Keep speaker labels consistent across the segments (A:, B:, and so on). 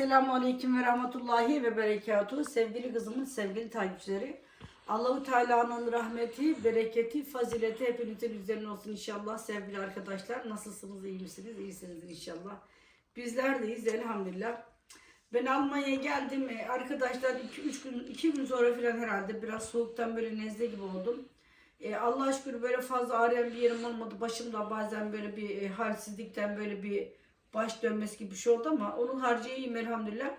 A: Esselamu Aleyküm ve Rahmetullahi ve Berekatuhu. Sevgili kızımın sevgili takipçileri. Allahu Teala'nın rahmeti, bereketi, fazileti hepinizin üzerine olsun inşallah sevgili arkadaşlar. Nasılsınız, iyi misiniz? İyisiniz inşallah. Bizler deyiz elhamdülillah. Ben Almanya'ya geldim. Ee, Arkadaşlar 2-3 gün, 2 gün sonra falan herhalde biraz soğuktan böyle nezle gibi oldum. Ee, Allah şükür böyle fazla ağrıyan bir yerim olmadı. Başımda bazen böyle bir e, halsizlikten böyle bir baş dönmesi gibi bir şey oldu ama onun harcı iyiyim elhamdülillah.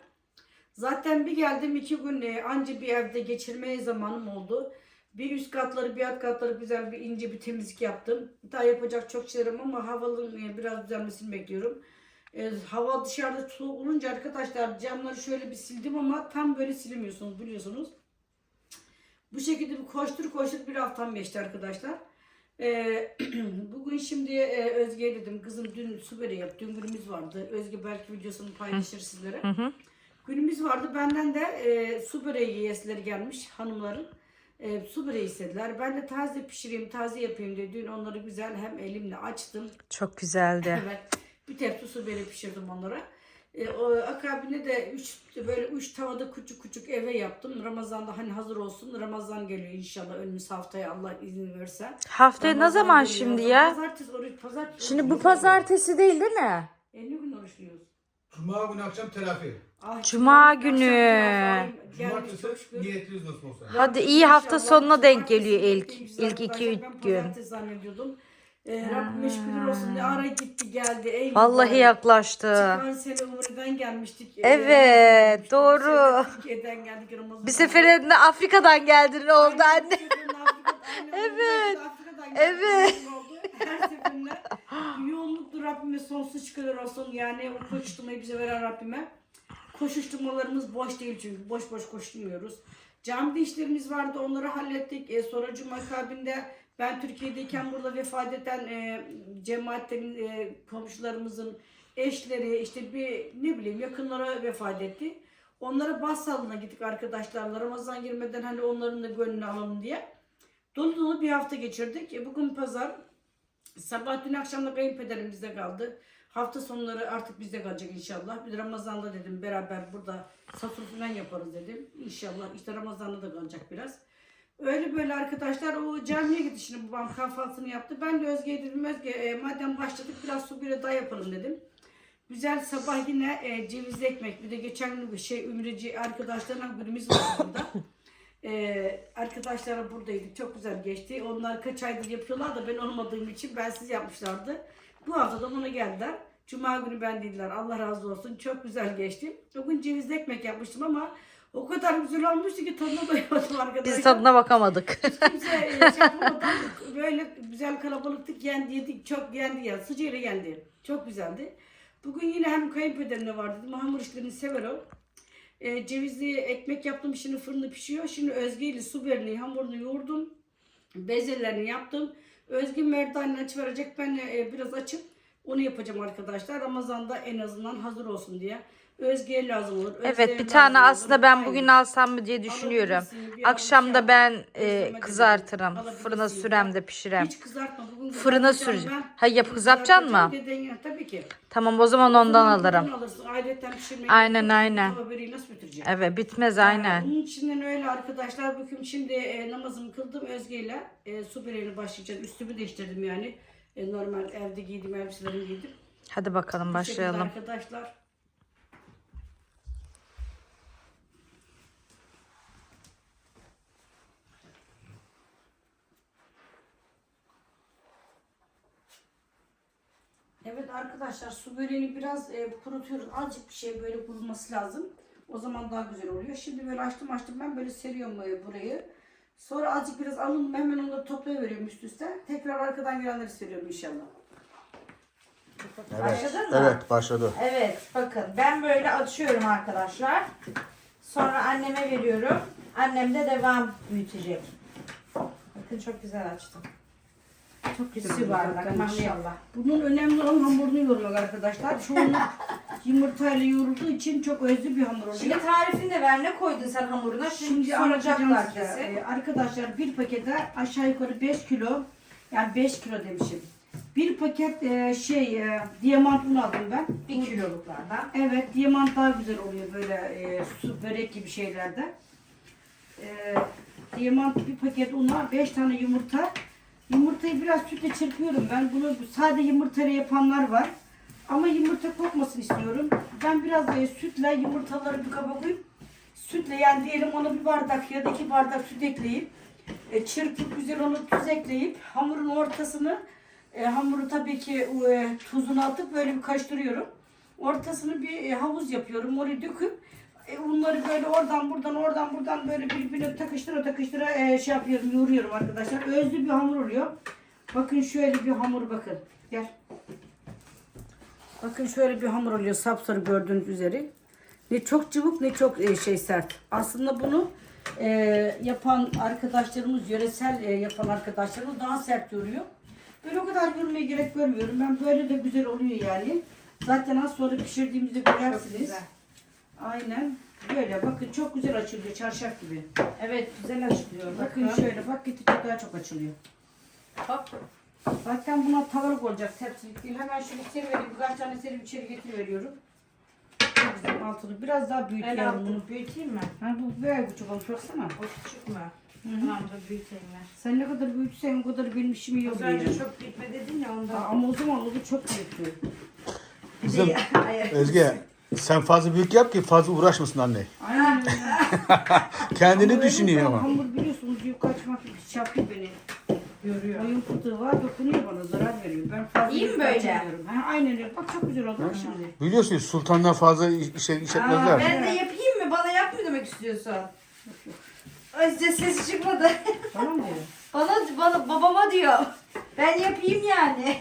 A: Zaten bir geldim iki gün e, anca bir evde geçirmeye zamanım oldu. Bir üst katları bir alt katları güzel bir ince bir temizlik yaptım. Daha yapacak çok şeylerim ama havanın e, biraz düzelmesini bekliyorum. E, hava dışarıda soğuk olunca arkadaşlar camları şöyle bir sildim ama tam böyle silemiyorsunuz biliyorsunuz. Bu şekilde bir koştur koştur bir haftam geçti arkadaşlar. Ee, bugün şimdi e, Özge'ye dedim kızım dün su böreği yap. Dün günümüz vardı. Özge belki videosunu paylaşır sizlere. Günümüz vardı. Benden de e, su böreği yiyesileri gelmiş hanımların. E, su böreği istediler. Ben de taze pişireyim, taze yapayım diye dün onları güzel hem elimle açtım.
B: Çok güzeldi.
A: Evet. Bir tepsi su böreği pişirdim onlara. E, o akabinde de üç, böyle üç tavada küçük küçük eve yaptım. Ramazan'da hani hazır olsun. Ramazan geliyor inşallah önümüz haftaya Allah izin verirse.
B: Haftaya ne
A: Ramazan
B: zaman
A: geliyor.
B: şimdi ya?
A: Pazartesi, oruç, pazartesi.
B: Şimdi bu pazartesi değil değil mi?
A: 50 gün oruçluyuz.
C: Cuma günü akşam telafi.
A: Ah,
B: Cuma günü.
C: Cumartesi niyetliyiz nasıl olsa.
B: Hadi iyi hafta sonuna denk geliyor ilk ilk iki
A: arkadaşlar.
B: üç
A: Ben
B: gün.
A: pazartesi zannediyordum. Ee, Rabbime şükürler olsun. Ne ara gitti geldi. Ey
B: Vallahi
A: mübarek.
B: yaklaştı.
A: Çıkan sene Umre'den gelmiştik. Ee,
B: Evet, doğru.
A: Türkiye'den geldik.
B: Bir seferinde Afrika'dan geldin ne oldu anne? Evet. Evet.
A: Her seferinde yoğunluklu Rabbime sonsuz şükürler olsun. Yani o koşturmayı bize veren Rabbime. Koşuşturmalarımız boş değil çünkü. Boş boş koşturmuyoruz. Camide işlerimiz vardı onları hallettik. E, sonra Cuma akabinde ben Türkiye'deyken burada vefat eden e, cemaatlerin e, komşularımızın eşleri işte bir ne bileyim yakınlara vefat etti. Onlara başsağlığına gittik arkadaşlarla. Ramazan girmeden hani onların da gönlünü alalım diye. Dolu dolu bir hafta geçirdik. E, bugün pazar. Sabah dün akşam da kayınpederim bizde kaldı. Hafta sonları artık bizde kalacak inşallah. Bir Ramazan'da dedim beraber burada safır falan yaparız dedim. İnşallah işte Ramazan'da da kalacak biraz. Öyle böyle arkadaşlar o camiye gitti şimdi babam kahvaltısını yaptı. Ben de Özge'ye dedim Özge e, madem başladık biraz su bire daha yapalım dedim. Güzel sabah yine e, cevizli ekmek bir de geçen gün şey ümreci arkadaşlarla günümüz var burada. E, arkadaşlarım buradaydık çok güzel geçti. Onlar kaç aydır yapıyorlar da ben olmadığım için ben siz yapmışlardı. Bu hafta da bana geldiler. Cuma günü ben dediler Allah razı olsun çok güzel geçti. O gün cevizli ekmek yapmıştım ama o kadar güzel olmuştu ki tadına doyamadım arkadaşlar.
B: Biz tadına bakamadık.
A: Kimse e, şey yapamadan böyle güzel kalabalıktık yendi yedik çok yendi ya sıcağıyla yendi. Çok güzeldi. Bugün yine hem kayınpederimle var dedim hamur işlerini sever o. E, cevizli ekmek yaptım şimdi fırında pişiyor. Şimdi Özge ile su birini hamurunu yoğurdum. Bezelerini yaptım. Özge merdanını açıverecek. Ben e, biraz açıp onu yapacağım arkadaşlar. Ramazan'da en azından hazır olsun diye. Özge'ye lazım olur. Özge'ye
B: Evet bir tane
A: olur.
B: aslında ben
A: Aynen.
B: bugün alsam mı diye düşünüyorum. Akşam da
A: yap.
B: ben e, kızartırım. Fırına sürem de pişirem.
A: Hiç kızartma. Bugün
B: Fırına süreceğim. Ha,
A: Bugün
B: kızartacaksın mı?
A: Deden tabii ki.
B: Tamam o zaman ondan alırım.
A: alırsın. Ayrıca pişirmeyi
B: Aynen, aynen.
A: nasıl?
B: Evet bitmez
A: Yani
B: aynen.
A: Bunun içinden öyle arkadaşlar. Bugün şimdi e, namazımı kıldım Özge ile. E, su böreğine başlayacağım. Üstümü değiştirdim yani. E, normal evde giydiğim elbiselerimi giydim.
B: Hadi bakalım başlayalım.
A: Arkadaşlar. Evet arkadaşlar su böreğini biraz e, kurutuyoruz. Azıcık bir şey böyle kurulması lazım. O zaman daha güzel oluyor. Şimdi böyle açtım açtım ben böyle seriyorum e, burayı. Sonra azıcık biraz alın hemen onları toplayıveriyorum üst üste. Tekrar arkadan gelenleri seriyorum inşallah. Başladın mı?
D: Evet başladı.
B: Evet bakın ben böyle açıyorum arkadaşlar. Sonra anneme veriyorum. Annem de devam büyütecek. Bakın çok güzel açtım.
A: Çok güzel. Hakikaten
B: maşallah.
A: Bunun önemli olan hamurunu yoğurmak arkadaşlar. Çoğunluk yumurtayla yoğrulduğu için çok özlü bir hamur oluyor.
B: Şimdi tarifini de ver. Ne koydun sen hamuruna? Şimdi,
A: Şimdi anlatacağım
B: soracaklar
A: size.
B: kesin.
A: Ee, arkadaşlar bir pakete aşağı yukarı 5 kilo yani 5 kilo demişim. Bir paket e, şey e, diyamant un aldım ben.
B: Bir kiloluklardan.
A: Evet, diyamant daha güzel oluyor böyle e, su börek gibi şeylerde. E, diyamant bir paket una, 5 tane yumurta. Yumurtayı biraz sütle çırpıyorum ben. Bunu sade yumurtayla yapanlar var. Ama yumurta kokmasın istiyorum. Ben biraz e, sütle yumurtaları bir kaba koyup sütle yani diyelim ona bir bardak ya da iki bardak süt ekleyip e, çırpıp güzel onu tuz ekleyip hamurun ortasını e, hamuru tabii ki e, tuzunu atıp böyle bir karıştırıyorum. Ortasını bir e, havuz yapıyorum. Oraya döküp e, unları böyle oradan buradan oradan buradan böyle birbirine takıştıra takıştıra e, şey yapıyorum yoğuruyorum arkadaşlar. Özlü bir hamur oluyor. Bakın şöyle bir hamur bakın. Gel. Bakın şöyle bir hamur oluyor sapsarı gördüğünüz üzere. Ne çok cıvık ne çok e, şey sert. Aslında bunu e, yapan arkadaşlarımız, yöresel e, yapan arkadaşlarımız daha sert yoruyor. Ben o kadar yormaya gerek görmüyorum. Ben böyle de güzel oluyor yani. Zaten az sonra pişirdiğimizde görersiniz. Aynen. Böyle bakın çok güzel açılıyor çarşaf gibi.
B: Evet güzel açılıyor.
A: Bakın şöyle bak gittikçe daha çok açılıyor.
B: Hop.
A: Zaten buna tavalık olacak tepsilik değil. Hemen şöyle içeri vereyim. Birkaç tane serip içeri getir veriyorum. Çok güzel altını biraz daha bunu.
B: altını büyüteyim mi?
A: Ha, bu böyle küçük olmuş baksana.
B: O küçük mü? Tamam dur büyüteyim ben.
A: Sen ne kadar büyütsen o kadar benim işimi yok.
B: Az önce çok büyütme dedin ya
A: Aa,
B: ondan.
A: Ama o zaman o da çok büyüktü.
D: Kızım
B: Ay,
D: Özge sen fazla büyük yap ki fazla uğraşmasın anne.
A: Aynen öyle.
D: Kendini düşünüyor ama.
A: Hamur biliyorsunuz büyük kaçmak çarpıyor beni.
B: Yoruyor.
A: Oyun fıtığı var dokunuyor bana zarar veriyor. Ben fazla
B: İyi mi böyle?
A: Ha, aynen öyle. Bak çok güzel oldu şimdi.
D: Biliyorsunuz sultandan fazla iş, şey, iş
B: Aa,
D: etmezler.
B: ben de yapayım mı? Bana yap mı demek istiyorsun? Ay size ses çıkmadı.
A: Tamam mı?
B: bana, bana babama diyor. Ben yapayım yani.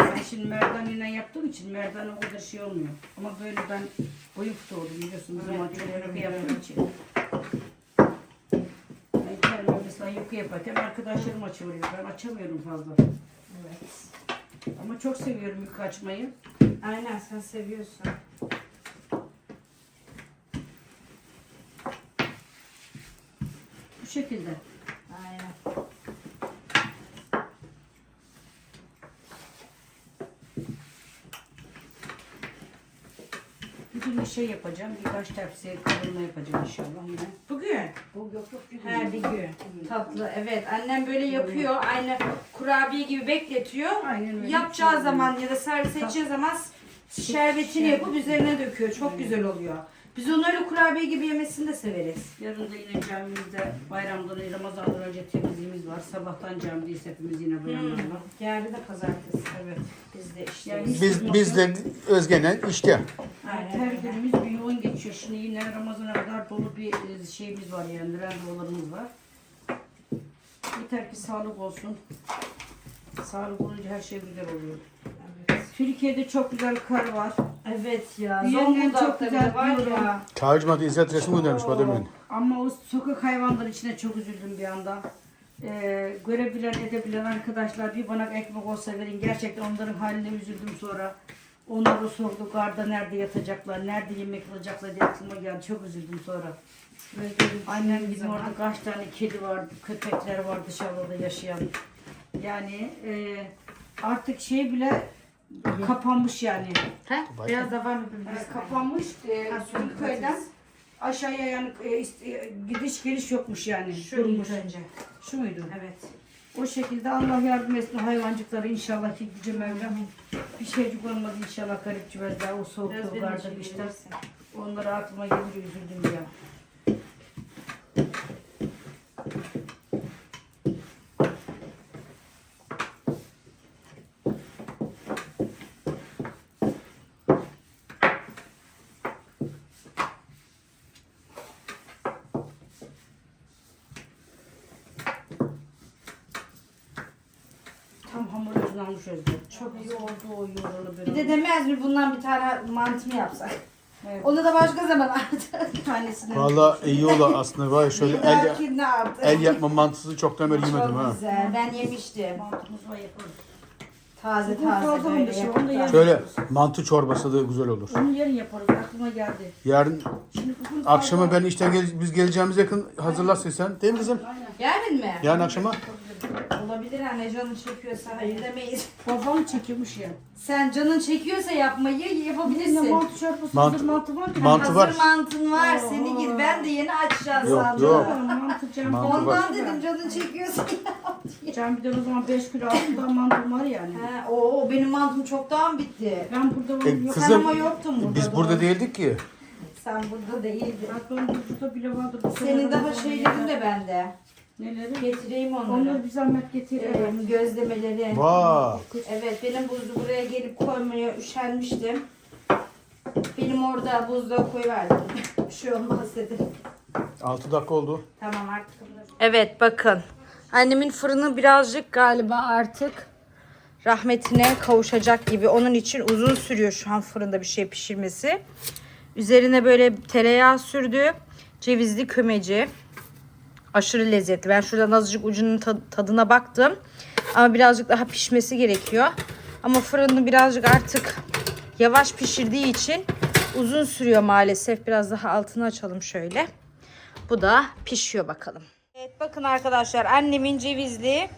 A: Ben şimdi merdanıyla yaptığım için merdane o kadar şey olmuyor. Ama böyle ben boyun fıtığı oldum biliyorsunuz.
B: Evet,
A: Zaman çok yaptığım için. Mesela yufka yaparken arkadaşlarım açıveriyor. Ben açamıyorum fazla.
B: Evet.
A: Ama çok seviyorum yufka açmayı.
B: Aynen sen seviyorsun.
A: Bu şekilde.
B: Aynen.
A: Bugün bir şey yapacağım. Birkaç tepsiye kavurma yapacağım inşallah yine.
B: Bugün.
A: Bu yok yok. bir gün.
B: Bir gün. Tatlı. Evet. Annem böyle yapıyor. Aynı kurabiye gibi bekletiyor.
A: Aynen öyle.
B: Yapacağı
A: Şey
B: zaman ya da servis edeceği zaman şerbetini yapıp üzerine döküyor. Çok güzel oluyor. Biz onu öyle kurabiye gibi yemesini de severiz.
A: Yarın da yine camimizde bayramdan Ramazan'dan önce temizliğimiz var. Sabahtan camideyiz hepimiz yine bayanlarla.
B: Yarın da pazartesi.
A: Evet.
B: Biz de işte.
A: Yani
D: Biz biz de Özge'yle işte.
B: Aynen
A: her günümüz bir yoğun geçiyor. Şimdi yine Ramazan'a kadar dolu bir e, şeyimiz var yani randevularımız var. Yeter ki sağlık olsun. Sağlık olunca her şey güzel oluyor. Türkiye'de çok güzel kar var.
B: Evet ya.
A: Bir çok
B: Zonguldak'ta
A: güzel
B: bile var
A: diyorum.
B: ya.
D: Tacmadı İzzet resmi göndermiş bana demin.
A: Ama o sokak hayvanları içine çok üzüldüm bir anda. Ee, görebilen edebilen arkadaşlar bir bana ekmek olsa verin. Gerçekten onların haline üzüldüm sonra. Onlar o soğuklu karda nerede yatacaklar, nerede yemek alacaklar diye aklıma geldi. Çok üzüldüm sonra. Annem bizim orada kaç tane kedi var, köpekler var dışarıda yaşayan. Yani e, artık şey bile kapanmış yani.
B: He? Biraz da var mı?
A: E, kapanmış. E,
B: Ha, sonra
A: köyden aşağıya yani e, ist- e, gidiş geliş yokmuş yani.
B: Şu
A: Durmuş.
B: ilk önce.
A: Şu muydu?
B: Evet.
A: O şekilde Allah yardım etsin o hayvancıkları inşallah ki Yüce Mevlam. Bir şeycik olmadı inşallah garipçi verdi. O soğuk
B: Biraz benim
A: yollarda
B: için
A: işte.
B: gelirsin.
A: Onlara aklıma gelir üzüldüm ya. Tam hamur almış özde. Çok iyi oldu o yoğuralı böyle.
B: Bir de demez mi bundan bir tane mantı mı yapsak?
A: Evet.
B: Onu da başka zaman artık.
A: bir tanesini.
D: Valla iyi oldu aslında. Var ya şöyle
B: Bir
D: el,
B: dahakinde artık.
D: el yapma mantısı çoktan beri yemedim
B: Çok
D: ha.
B: güzel. Ben yemiştim.
A: Mantımız var yaparız.
B: Taze
A: Bugün
B: taze
A: fazla
B: böyle
A: olmuş onu da
D: Şöyle mantı çorbası da güzel olur.
A: Onu yarın yaparız. Aklıma geldi.
D: Yarın
A: Şimdi bugün
D: akşama ben işten gel biz geleceğimize yakın hazırlarsın sen. Değil mi kızım?
A: Aynen.
B: Yarın mı?
D: Yarın akşama.
B: Olabilir. yapabilir anne canın çekiyorsa hayır demeyiz.
A: Babam çekiyormuş ya.
B: Sen canın çekiyorsa yapmayı
A: Ne
B: yapabilirsin.
A: mantı çarpması
D: Mantı-
A: hazır mantı var ki.
D: mantı- var.
B: Hazır mantın var
A: Oo.
B: seni gir. Ben de yeni açacağım
D: Yok,
B: sandım.
D: yok.
A: Mantı cam.
D: Mantı var.
B: Ondan dedim canın çekiyorsa yap diye.
A: Can bir de o zaman 5 kilo altında mantım var yani.
B: He, oo benim mantım çoktan bitti.
A: Ben burada
D: E,
A: yok.
D: kızım,
B: ama yoktun burada.
D: Biz burada değildik ki.
B: Sen burada değildin.
A: Bak ben burada bile vardı. Bu
B: Senin daha
A: ben
B: şeylerin de bende.
A: Neleri?
B: Getireyim onları.
A: Onları bir zahmet getir.
B: Ee,
A: Evet.
B: gözlemeleri.
D: Vay.
B: Evet benim buzlu buraya gelip koymaya üşenmiştim. Benim orada buzluğa koyuverdim. Bir şey olmaz dedim.
D: 6 dakika oldu.
B: Tamam artık. Evet bakın. Annemin fırını birazcık galiba artık rahmetine kavuşacak gibi. Onun için uzun sürüyor şu an fırında bir şey pişirmesi. Üzerine böyle tereyağı sürdü. Cevizli kömeci. Aşırı lezzetli. Ben şuradan azıcık ucunun ta- tadına baktım. Ama birazcık daha pişmesi gerekiyor. Ama fırını birazcık artık yavaş pişirdiği için uzun sürüyor maalesef. Biraz daha altını açalım şöyle. Bu da pişiyor bakalım. Evet bakın arkadaşlar annemin cevizli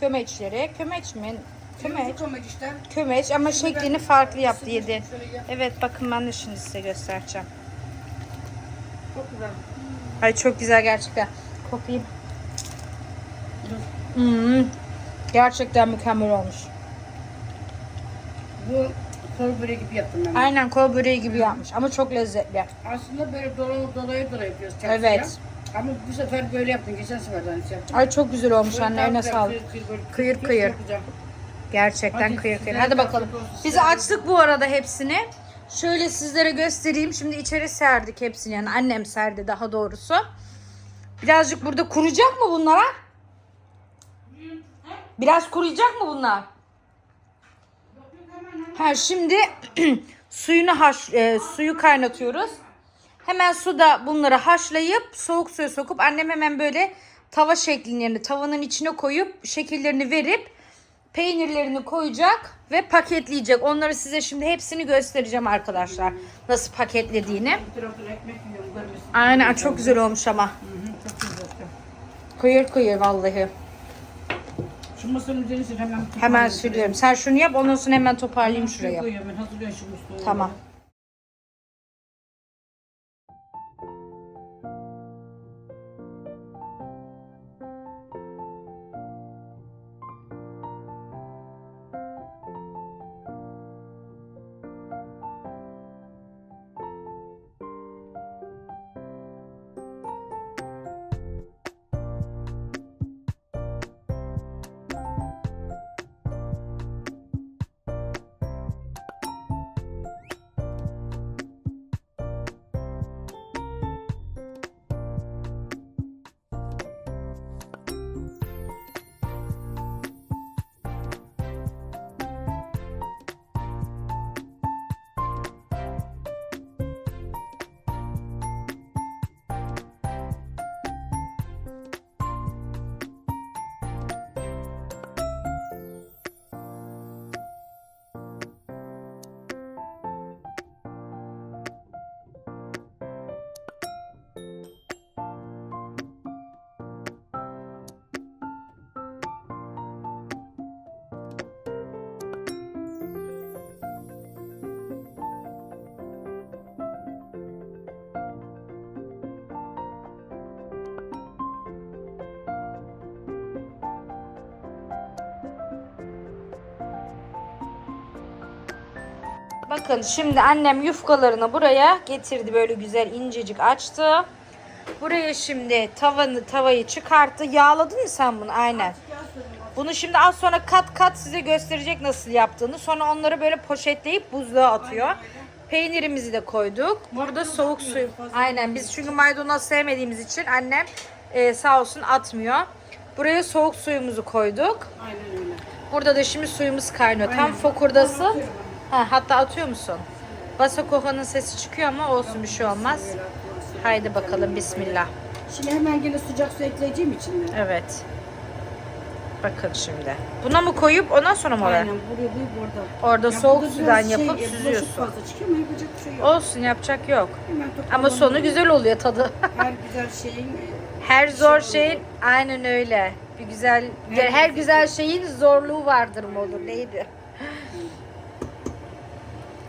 B: kömeçleri. Kömeç mi? Kömeç.
A: Komek işte.
B: Kömeç ama şeklini farklı yaptı yedi. Evet bakın ben de şimdi size göstereceğim.
A: Çok güzel.
B: Ay çok güzel gerçekten. Koklayayım. Hmm, gerçekten mükemmel olmuş.
A: Bu kol böreği gibi yaptım ben.
B: Aynen kol böreği gibi yapmış ama çok lezzetli.
A: Aslında böyle dolayı dolayı dolayı yapıyoruz. çarşıya.
B: Evet.
A: Ama bu sefer böyle yaptım. Geçen sefer de aynısı yaptım.
B: Ay çok güzel olmuş anne eline
A: Böyle
B: sağlık.
A: kıyır kıyır, böyle
B: Kıyır
A: kıyır
B: kıyır. Gerçekten
A: Hadi
B: kıyır kıyır. Hadi bakalım. Biz açtık bu arada hepsini. Şöyle sizlere göstereyim. Şimdi içeri serdik hepsini. Yani annem serdi daha doğrusu. Birazcık burada kuruyacak mı bunlara? Biraz kuruyacak mı bunlar? Ha şimdi suyunu haş e, suyu kaynatıyoruz. Hemen suda bunları haşlayıp soğuk suya sokup annem hemen böyle tava şeklinde yani tavanın içine koyup şekillerini verip peynirlerini koyacak ve paketleyecek. Onları size şimdi hepsini göstereceğim arkadaşlar. Nasıl paketlediğini. Aynen çok güzel olmuş ama.
A: Hı hı, Çok güzel.
B: Kıyır kıyır vallahi.
A: Şu masanın üzerine hemen.
B: Hemen sürüyorum. Sen şunu yap ondan sonra hemen toparlayayım şuraya.
A: Koyuyorum ben hazırlıyorum şu musluğu.
B: Tamam. Bakın şimdi annem yufkalarını buraya getirdi böyle güzel incecik açtı. Buraya şimdi tavanı tavayı çıkarttı. Yağladın mı sen bunu? Aynen. Bunu şimdi az sonra kat kat size gösterecek nasıl yaptığını. Sonra onları böyle poşetleyip buzluğa atıyor. Peynirimizi de koyduk. Burada soğuk suyu. Aynen biz çünkü maydanoz sevmediğimiz için annem e, sağ olsun atmıyor. Buraya soğuk suyumuzu koyduk.
A: Aynen öyle.
B: Burada da şimdi suyumuz kaynıyor. Tam fokurdası. Ha, hatta atıyor musun? Basakoha'nın sesi çıkıyor ama olsun bir şey olmaz. Haydi bakalım bismillah.
A: Şimdi hemen gene sıcak su ekleyeceğim içine.
B: Evet. Bakın şimdi. Buna mı koyup ondan sonra mı oraya?
A: Aynen buraya değil burada.
B: Orada
A: Ya
B: soğuk
A: burada
B: sudan
A: biraz
B: yapıp
A: bulaşık
B: süzüyorsun.
A: fazla çıkıyor ama yapacak bir şey yok.
B: Olsun yapacak yok.
A: Hemen
B: Ama
A: toparlanıyor.
B: sonu güzel oluyor tadı.
A: Her güzel şeyin e,
B: Her zor
A: Şey
B: şeyin aynen öyle. bir güzel her güzel şeyin zorluğu vardır mı olur neydi?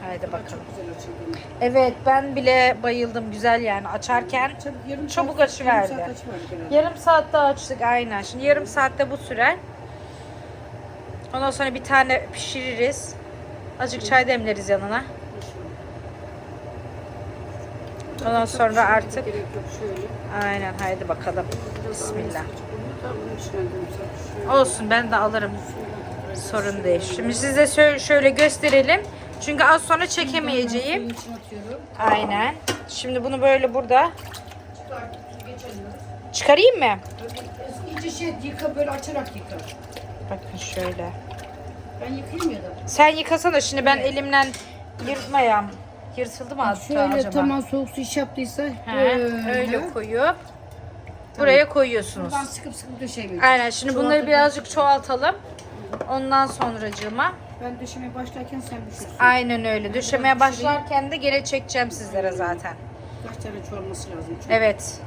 B: Haydi bakalım.
A: Çok güzel açıldı.
B: Evet ben bile bayıldım güzel yani açarken
A: Çabuk, yarım
B: Çabuk
A: saat-
B: açıverdi.
A: yarım saat açıverdik herhalde.
B: yarım saatte açtık aynen. Şimdi yarım saatte bu sürer. Ondan sonra bir tane pişiririz. Azıcık çay demleriz yanına. Ondan sonra artık
A: Gerek yok şöyle.
B: aynen haydi bakalım. Bismillah.
A: Tamam, bunun içine dönüyorsak şöyle.
B: Olsun ben de alırım. Sorun değil. Şimdi size şö- şöyle gösterelim. Çünkü az sonra çekemeyeceğim. Aynen. Şimdi bunu böyle burada çıkarayım mı?
A: İyice şey yıka böyle açarak yıka.
B: Bakın şöyle.
A: Ben yıkayayım ya da.
B: Sen yıkasana şimdi ben elimden yırtmayayım. Yırtıldı mı hatta
A: Şöyle
B: acaba?
A: tamam soğuk su iş yaptıysa
B: He, öyle koyup buraya koyuyorsunuz.
A: Buradan sıkıp sıkıp döşemeyin.
B: Aynen şimdi bunları birazcık çoğaltalım. Ondan sonracığıma
A: Ben döşemeye başlarken sen düşürsün.
B: aynen öyle. Döşemeye başlarken de gene çekeceğim sizlere zaten.
A: Kaç tane çoğalması lazım çünkü.
B: Evet.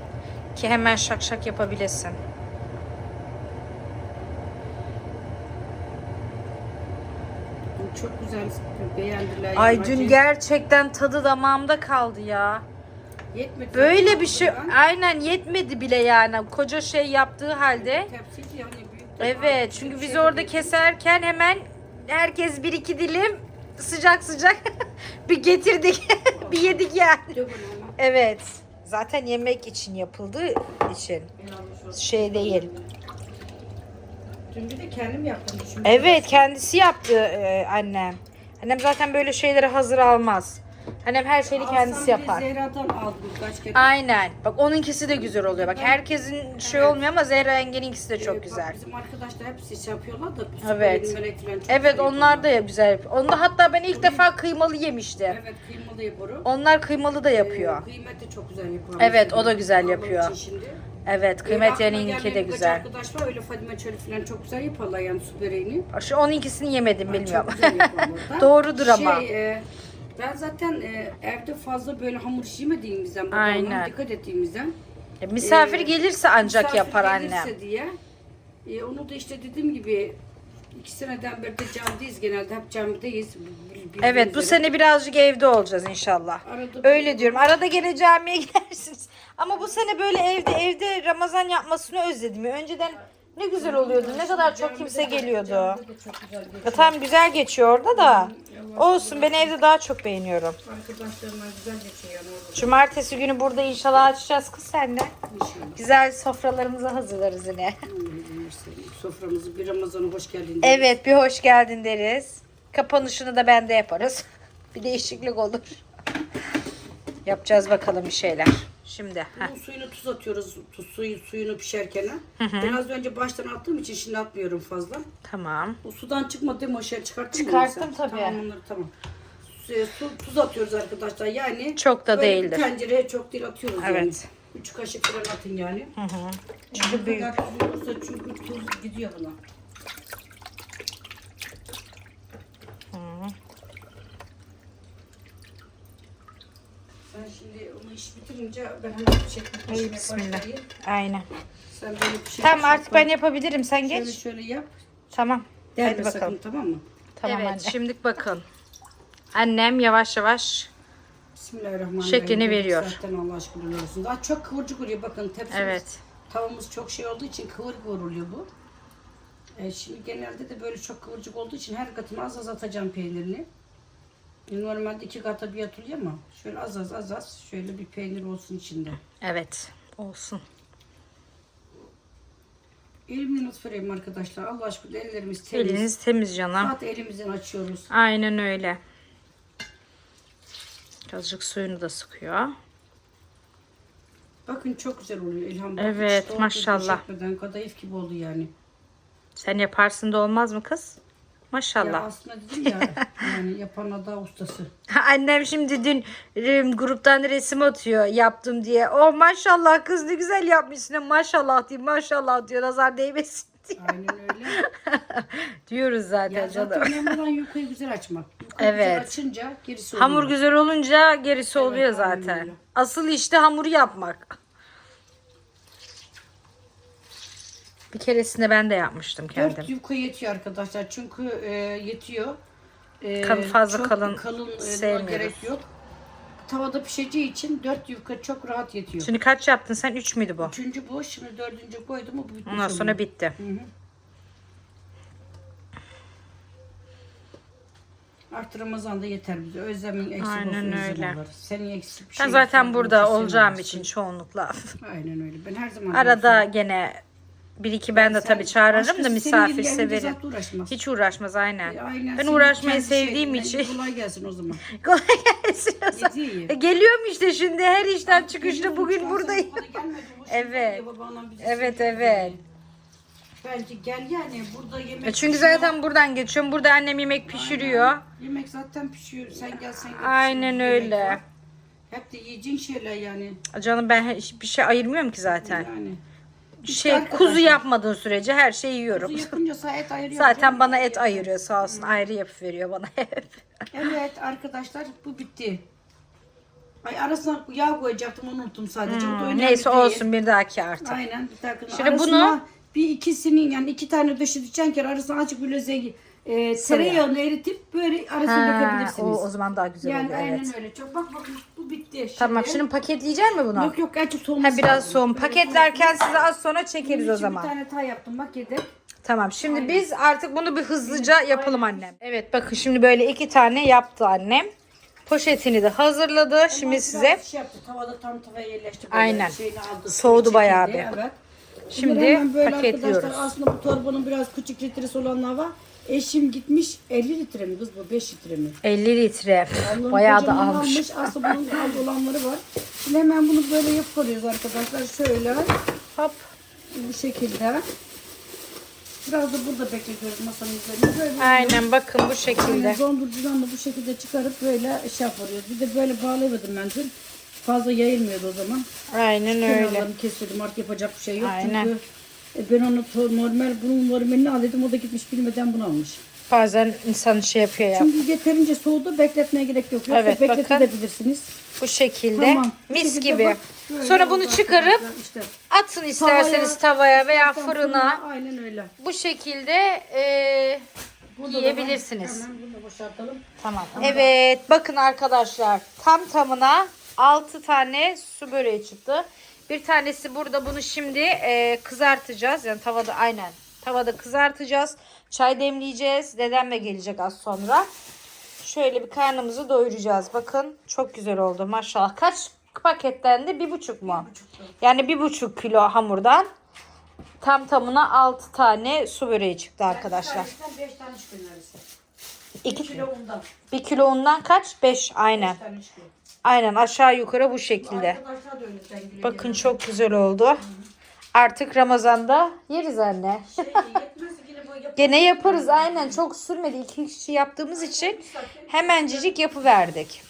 B: Ki hemen şak şak yapabilesin.
A: Çok güzel beğendiler.
B: Ay dün gerçekten tadı damağımda kaldı ya.
A: Yetmedi.
B: Böyle bir şey
A: Ben-
B: aynen yetmedi bile yani. Koca şey yaptığı halde.
A: Tepsi yani büyük.
B: Evet çünkü biz
A: Şey
B: orada keserken hemen herkes bir iki dilim sıcak sıcak bir getirdik. bir yedik yani. Evet. Zaten yemek için yapıldığı için şey değil.
A: Dün bir de kendim yaptım. Şimdi
B: Evet kendisi yaptı e, annem. Annem zaten böyle şeyleri hazır almaz. Annem her şeyi kendisi yapar.
A: Zehra'dan aldım kaç kere.
B: Aynen. Bak onunkisi de güzel oluyor. Bak herkesin şey olmuyor ama Zehra yengeninkisi de çok
A: bak
B: güzel.
A: Bizim arkadaşlar hepsi şey yapıyorlar da.
B: Evet.
A: süper melek falan çok
B: Evet
A: güzel
B: onlar da ya güzel. Onda hatta ben ilk defa kıymalı yemiştim.
A: Evet kıymalı yapıyorum.
B: Onlar kıymalı da yapıyor.
A: Ee, kıymet de çok güzel yapıyor.
B: Evet, o da güzel yapıyor.
A: için Şimdi.
B: Evet
A: Ee,
B: kıymet
A: aklıma
B: yeninki
A: gelmeyen
B: de
A: birkaç
B: güzel.
A: arkadaş var öyle Fadime Çölü falan çok güzel yaparlar yani su böreğini.
B: Şu onunkisini yemedim bilmiyorum.
A: Çok güzel yaparlar da.
B: Doğrudur ama.
A: Şey, e, ben zaten e, evde fazla böyle hamur iş yemediğimizden,
B: Aynen.
A: dikkat ettiğimizden.
B: E, Misafir
A: Ee,
B: gelirse ancak
A: misafir
B: yapar
A: gelirse
B: annem.
A: diye. E, onu da işte dediğim gibi iki seneden beri de camidayız genelde hep camideyiz. Bildiğiniz
B: Evet bu
A: üzere.
B: sene birazcık evde olacağız inşallah.
A: Arada
B: Öyle diyorum. Arada gene camiye gidersiniz. Ama bu sene böyle evde evde Ramazan yapmasını özledim. ya. Önceden ne güzel oluyordu. Ne kadar çok kimse geliyordu.
A: De.
B: Ya tam güzel geçiyor orada da. Olsun ben evde daha çok beğeniyorum.
A: Güzel geçiyor.
B: Cumartesi günü burada inşallah açacağız kız senle.
A: İnşallah.
B: Güzel sofralarımızı hazırlarız yine.
A: Soframızı bir Ramazan'a hoş geldin.
B: Evet bir hoş geldin deriz. Kapanışını da bende yaparız. Bir değişiklik olur. Yapacağız bakalım bir şeyler. Şimdi. heh.
A: Bunun suyunu tuz atıyoruz. Tuz suyu, suyunu pişerken. Ben az önce baştan attığım için şimdi atmıyorum fazla.
B: Tamam.
A: Bu sudan çıkmadı değil mi aşağı çıkarttın mı
B: Çıkarttım
A: sen?
B: tabii.
A: Tamam onları tamam. Su, su- tuz atıyoruz arkadaşlar yani.
B: Çok da
A: bir
B: değildir.
A: Tencereye çok değil atıyoruz yani.
B: Evet.
A: 3 kaşık falan atın yani.
B: Çünkü
A: Ne
B: büyük.
A: kadar tuz olursa çünkü tuz gidiyor buna. Sen şimdi iş bitirince ben hemen bir pişirmeye
B: bismillah.
A: başlayayım.
B: Aynen.
A: Sen böyle pişir.
B: Tamam
A: pişir,
B: artık ben yapabilirim. Sen
A: Şöyle
B: geç.
A: şöyle yap.
B: Tamam.
A: Derme
B: Hadi bakalım.
A: sakın tamam mı?
B: Tamam evet, şimdi bakın. Annem yavaş yavaş.
A: Bismillahirrahmanirrahim.
B: Şeklini veriyor.
A: Zaten Allah aşkına olsun. Daha çok kıvırcık oluyor. Bakın tepsimiz.
B: Evet.
A: Tavamız çok şey olduğu için kıvır kıvır oluyor bu. E, şimdi genelde de böyle çok kıvırcık olduğu için her katına az az atacağım peynirini. Normalde iki kata bir atılıyor ama şöyle az az az az şöyle bir peynir olsun içinde.
B: Evet. Olsun.
A: Elimle nasıl vereyim arkadaşlar? Allah aşkına ellerimiz temiz.
B: Eliniz temiz canım.
A: Zaten elimizden açıyoruz.
B: Aynen öyle. Birazcık suyunu da sıkıyor.
A: Bakın çok güzel oluyor elhamdülillah.
B: Evet, maşallah.
A: kadayıf gibi oldu yani.
B: Sen yaparsın da olmaz mı kız?
A: Ya
B: Maşallah.
A: aslında dedim ya yani yapan da ustası.
B: Annem şimdi dün gruptan resim atıyor yaptım diye. Oh maşallah kız ne güzel yapmışsın. Maşallah diyeyim maşallah diyor. Nazar değmesin diye.
A: Aynen öyle.
B: Diyoruz zaten
A: Ya
B: canım.
A: zaten önemli olan yufkayı güzel açmak. Yufkayı
B: Evet.
A: güzel açınca gerisi
B: Hamur
A: oluyor.
B: güzel olunca gerisi oluyor
A: aynen
B: zaten. Asıl işte hamuru yapmak. Bir keresinde ben de yapmıştım kendim.
A: Dört yufka yetiyor arkadaşlar. Çünkü e, yetiyor. E,
B: fazla
A: çok
B: kalın
A: kalın e,
B: sevmiyoruz.
A: gerek yok. Tavada pişeceği için dört yufka çok rahat yetiyor.
B: Şimdi kaç yaptın sen? 3 müydü bu?
A: Üçüncü bu. Şimdi dördüncü koydum mu bu bitmiş
B: Ondan sonra
A: oluyor.
B: bitti.
A: Artık Ramazan'da yeter bize. Özlemin eksik
B: Aynen
A: olsun özlem
B: öyle.
A: olur. Senin eksik bir
B: Ben
A: şey
B: zaten
A: yok.
B: burada olacağım için çoğunlukla.
A: Aynen öyle. Ben her zaman
B: Arada gene bir iki ben de
A: Sen-
B: tabii çağırırım da
A: senin
B: misafir
A: gibi elinde
B: severim.
A: uğraşmaz.
B: Hiç uğraşmaz aynen.
A: E, aynen
B: Ben
A: senin
B: uğraşmayı
A: kendi
B: sevdiğim
A: şeyinden
B: için.
A: Kolay gelsin o zaman.
B: Kolay gelsin o zaman.
A: Yediği
B: E, Geliyorum işte şimdi her işten çıkışta bugün buradayım. Evet. Evet evet.
A: Bence gel yani burada yemek
B: E çünkü
A: pişiyor.
B: zaten buradan geçiyorum. Burada annem yemek pişiriyor.
A: Yemek zaten pişiyor. Sen gelsen gel.
B: Aynen
A: yemek
B: öyle.
A: var. Hep de yiyeceğin şeyler yani.
B: Canım ben hiçbir şey ayırmıyorum ki zaten.
A: Yani.
B: Şey
A: arkadaşlar.
B: kuzu yapmadığın sürece her şeyi yiyorum.
A: Kuzu yapınca sana et ayırıyor.
B: Zaten bana et ayırıyor sağ olsun. Ayrı yapıp veriyor bana hep.
A: Evet arkadaşlar bu bitti. Ay arasına yağ koyacaktım onu unuttum sadece. O da önemli
B: Hmm, Neyse
A: değil.
B: olsun bir dahaki artık.
A: Aynen. Bir dakika.
B: Şimdi
A: Arasına
B: bunu-
A: bir ikisinin yani iki tane döşedikçen kere arasına azıcık böyle zeytin e, tereyağını eritip böyle arasına
B: Ha,
A: dökebilirsiniz.
B: o, o zaman daha güzel
A: yani
B: oluyor
A: aynen
B: evet.
A: öyle. Çok bak bakın bu bitti.
B: Tamam şimdi paketleyecek mi bunu?
A: Yok yok gerçi soğuması
B: Ha biraz soğum. Paketlerken size az sonra çekeriz o zaman.
A: Bir tane tay yaptım bak yedek.
B: Tamam şimdi biz artık bunu bir hızlıca yapalım annem. Evet bakın şimdi böyle iki tane yaptı annem. Poşetini de hazırladı. Şimdi
A: Biraz
B: size
A: şey yaptı. Tavada tam tavaya yerleşti. Böyle
B: Aynen.
A: şeyini aldı,
B: Soğudu bayağı bir.
A: Evet.
B: Şimdi
A: hemen böyle
B: paketliyoruz.
A: Arkadaşlar aslında bu torbanın biraz küçük litresi olanlar var. Eşim gitmiş 50 litre mi kız bu 5 litre mi?
B: 50 litre.
A: Allah'ım
B: Bayağı da
A: kocaman
B: almış.
A: Aslında bunun az olanları var. Şimdi hemen bunu böyle yapıyoruz arkadaşlar. Şöyle
B: Hop.
A: bu şekilde. Biraz da burada bekletiyoruz masanın üzerine. Böyle
B: Aynen bakın bu şekilde.
A: dondurucudan da bu şekilde çıkarıp böyle şey yapıyoruz. Bir de böyle bağlayamadım ben dün. Fazla yayılmıyordu o zaman.
B: Aynen öyle.
A: Kenarlarını kesiyordum artık yapacak bir şey yok.
B: Aynen.
A: Çünkü e, ben onu normal bunun normalini alıyordum. O da gitmiş bilmeden bunu almış.
B: Bazen insan şey yapıyor ya.
A: Çünkü yeterince soğudu bekletmeye gerek yok. Yoksa
B: Evet, bakın.
A: bekletebilirsiniz.
B: Bu şekilde.
A: Tamam.
B: Mis
A: şekilde
B: gibi.
A: bak, böyle
B: Sonra bunu
A: oldu
B: çıkarıp
A: arkadaşlar. İşte
B: atın isterseniz tavaya veya fırına.
A: Aynen öyle.
B: Bu şekilde e,
A: da
B: yiyebilirsiniz.
A: Hemen bunu da boşaltalım.
B: Tamam. Evet bakın arkadaşlar tam tamına 6 tane su böreği çıktı. Bir tanesi burada bunu şimdi e, kızartacağız. Yani tavada aynen tavada kızartacağız. Çay demleyeceğiz. Dedemle gelecek az sonra. Şöyle bir karnımızı doyuracağız. Bakın çok güzel oldu maşallah. Kaç paketlendi? Bir buçuk mu? Yani bir buçuk kilo hamurdan tam tamına 6 tane su böreği çıktı arkadaşlar.
A: 5 tane çıkıyor neredeyse.
B: 2
A: kilo undan.
B: bir kilo undan kaç? 5 aynen.
A: 5 tane çıkıyor.
B: Aynen aşağı yukarı bu şekilde. Bakın çok güzel oldu. Artık Ramazan'da yeriz anne.
A: Şey,
B: Gene yaparız aynen. Çok sürmedi. iki kişi yaptığımız için hemencecik yapıverdik.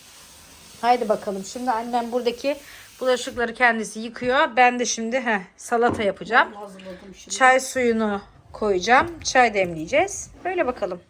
B: Haydi bakalım. Şimdi annem buradaki bulaşıkları kendisi yıkıyor. Ben de şimdi heh, salata yapacağım. Çay suyunu koyacağım. Çay demleyeceğiz. Böyle bakalım.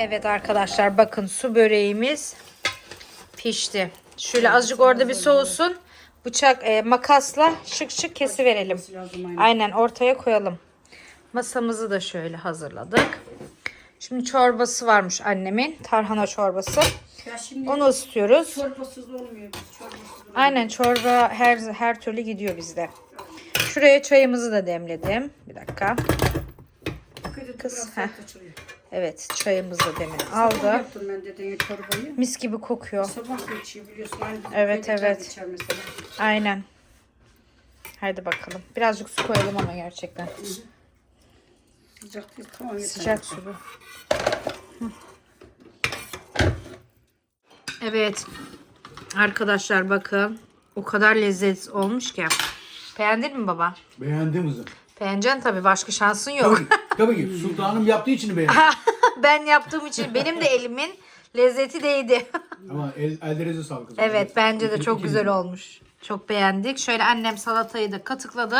B: Evet arkadaşlar bakın su böreğimiz Pişti. Şöyle azıcık orada bir soğusun. Bıçak e, makasla şık şık kesi verelim.
A: Aynen.
B: Ortaya koyalım. Masamızı da şöyle hazırladık. Şimdi çorbası varmış annemin. Tarhana çorbası. Onu ısıtıyoruz.
A: çorbasız olmuyor.
B: Aynen çorba her her türlü gidiyor bizde. Şuraya çayımızı da demledim. Bir dakika. Kız, heh. Evet çayımızı da demin
A: Sabah
B: aldı.
A: yaptım ben dedeye çorbayı.
B: Mis gibi kokuyor.
A: Sabah geçiyor biliyorsun. Aynı bizim
B: Evet,
A: köydekiler
B: evet.
A: içer mesela.
B: Aynen. Haydi bakalım. Birazcık su koyalım ama gerçekten.
A: Sıcak değil tamam yeter.
B: Sıcak su bu. Hı. Evet. Arkadaşlar bakın. O kadar lezzetli olmuş ki. Beğendin mi baba?
D: Beğendim kızım.
B: Beğeneceksin tabii. Başka şansın yok.
D: Tabii ki sultanım yaptığı için beğendim.
B: ben yaptığım için benim de elimin lezzeti değdi.
D: Ama el, ellerinize sağlık kızım.
B: evet bence de çok güzel olmuş. Çok beğendik. Şöyle annem salatayı da katıkladı.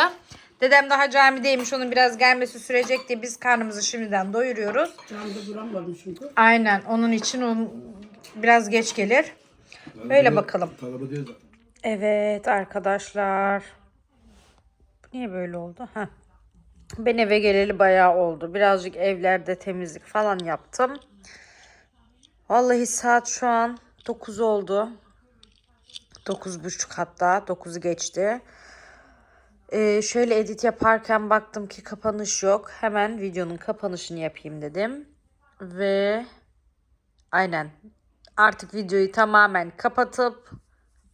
B: Dedem daha camideymiş. Onun biraz gelmesi sürecek diye biz karnımızı şimdiden doyuruyoruz.
A: Camda duramadım çünkü.
B: Aynen onun için o biraz geç gelir. Böyle bakalım.
D: Talaba diyor zaten.
B: Evet arkadaşlar. Bu niye böyle oldu? Heh. Ben eve geleli bayağı oldu. Birazcık evlerde temizlik falan yaptım. Vallahi saat şu an 9 oldu. 9.30 hatta 9'u geçti. Ee, şöyle edit yaparken baktım ki kapanış yok. Hemen videonun kapanışını yapayım dedim. Ve aynen artık videoyu tamamen kapatıp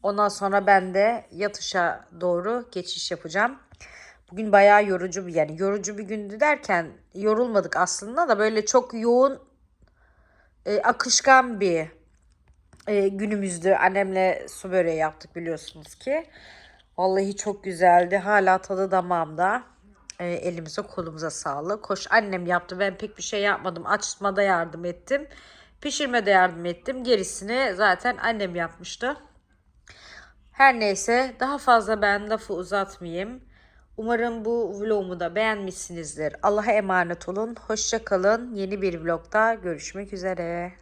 B: ondan sonra ben de yatışa doğru geçiş yapacağım. Bugün bayağı yorucu bir yani yorucu bir gündü derken yorulmadık aslında da böyle çok yoğun e, akışkan bir e, günümüzdü. Annemle su böreği yaptık biliyorsunuz ki. Vallahi çok güzeldi. Hala tadı damağımda. E, elimize kolumuza sağlık. Hoş annem yaptı. Ben pek bir şey yapmadım. Açmada yardım ettim. Pişirmede yardım ettim. Gerisini zaten annem yapmıştı. Her neyse daha fazla ben lafı uzatmayayım. Umarım bu vlogumu da beğenmişsinizdir. Allah'a emanet olun. Hoşça kalın. Yeni bir vlogda görüşmek üzere.